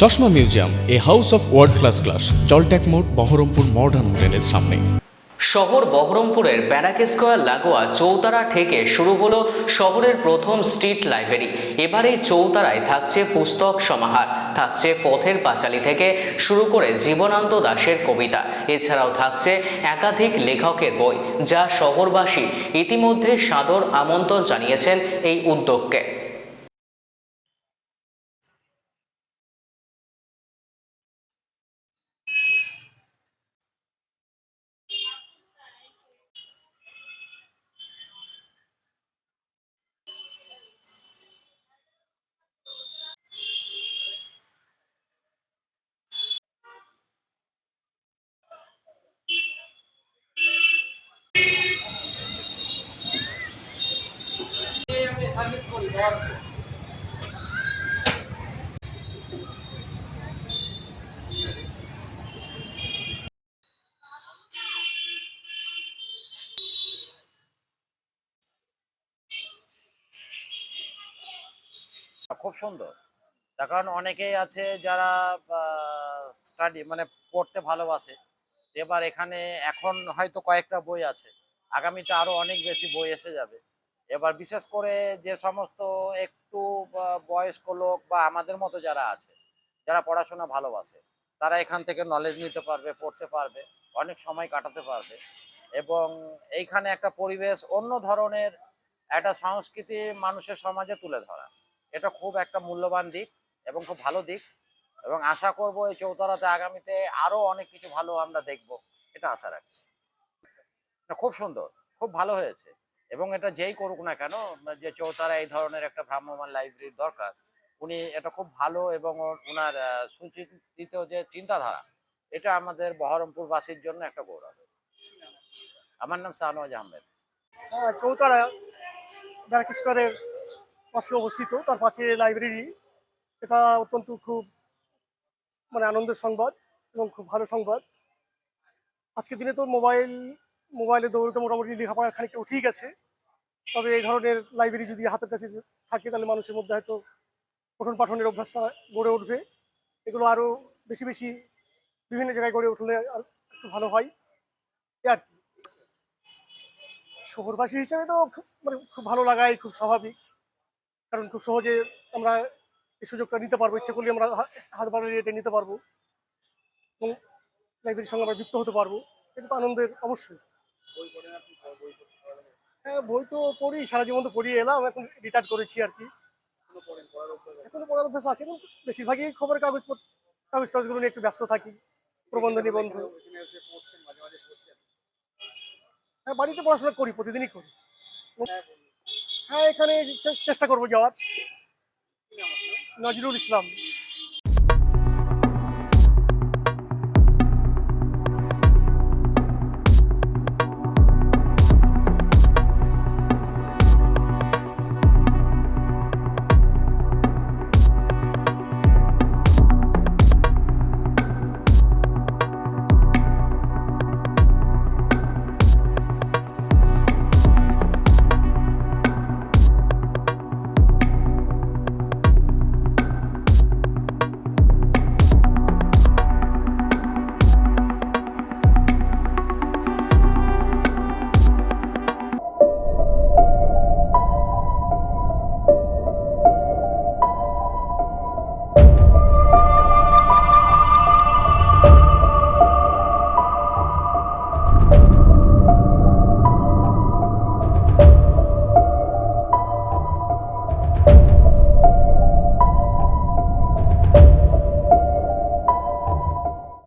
চশমা museum, a house of world class class জলট্যাক মোড়, Baharampur modern হোটেলের সামনে। শহর বহরমপুরের ব্যারাক স্কোয়ার লাগোয়া চৌতারা থেকে শুরু হলো শহরের প্রথম স্ট্রিট লাইব্রেরি। এবার এই চৌতারায় থাকছে পুস্তক সমাহার, থাকছে পথের পাঁচালী থেকে শুরু করে জীবনান্ত দাসের কবিতা। এছাড়াও থাকছে একাধিক লেখকের বই, যা শহরবাসী ইতিমধ্যে সাদর আমন্ত্রণ জানিয়েছেন এই উদ্যোগকে। খুব সুন্দর। তার কারণ অনেকেই আছে যারা স্টাডি মানে পড়তে ভালোবাসে। এবার এখানে এখন হয়তো কয়েকটা বই আছে। আগামীতে আরও অনেক বেশি বই এসে যাবে। এবার বিশেষ করে যে সমস্ত একটু বয়স্ক লোক বা আমাদের মতো যারা আছে, যারা পড়াশোনা ভালোবাসে, তারা এখান থেকে নলেজ নিতে পারবে, পড়তে পারবে, অনেক সময় কাটাতে পারবে। এবং এইখানে একটা পরিবেশ অন্য ধরনের, একটা সংস্কৃতি মানুষের সমাজে তুলে ধরা। এটা খুব একটা মূল্যবান দিক এবং খুব ভালো দিক। এবং আশা করব এই চৌতারাতে আগামীতে আরও অনেক কিছু ভালো আমরা দেখব, এটা আশা রাখছি। খুব সুন্দর, খুব ভালো হয়েছে। এবং এটা যেই করুক না কেন যে চৌতারা এই ধরনের একটা ভ্রাম্যমান লাইব্রেরির দরকার, উনি এটা খুব ভালো এবং ওনার সুচিন্তিত যে চিন্তাধারা, এটা আমাদের বহরমপুরবাসীর জন্য একটা গৌরব। আমার নাম শাহনওয়াজ আহমেদ। চৌতারা ব্যারাক স্কোয়ারের পাশে অবস্থিত, তার পাশে লাইব্রেরি এটা অত্যন্ত খুব মানে আনন্দের সংবাদ এবং খুব ভালো সংবাদ। আজকের দিনে তো মোবাইল মোবাইলে দৌড়তে মোটামুটি লেখাপড়া খানিকটা উঠেই গেছে তবে এই ধরনের লাইব্রেরি যদি হাতের কাছে থাকে, তাহলে মানুষের মধ্যে হয়তো পঠন পাঠনের অভ্যাসটা গড়ে উঠবে। এগুলো আরও বেশি বেশি বিভিন্ন জায়গায় গড়ে উঠলে আর একটু ভালো হয়। আর কি। শহরবাসী হিসেবে তো মানে খুব ভালো লাগাই, খুব স্বাভাবিক। কারণ খুব সহজে আমরা এই সুযোগটা নিতে পারব, ইচ্ছে করলে আমরা হাত বাড়িয়ে এটা নিতে পারব। এবং লাইব্রেরির সঙ্গে আমরা যুক্ত হতে পারব। এটা তো আনন্দের অবশ্যই। হ্যাঁ বই তো পড়ি, সারা জীবন তো পড়িয়ে এলাম, এখন রিটায়ার করেছি আর কি। এখনও পড়ার অভ্যাস আছে বেশিরভাগই খবরের কাগজ কাগজ টাগজগুলো নিয়ে একটু ব্যস্ত থাকি, প্রবন্ধ নিবন্ধ। হ্যাঁ বাড়িতে পড়াশোনা করি, প্রতিদিনই করি। হ্যাঁ এখানে চেষ্টা করব যাওয়ার। নজরুল ইসলাম।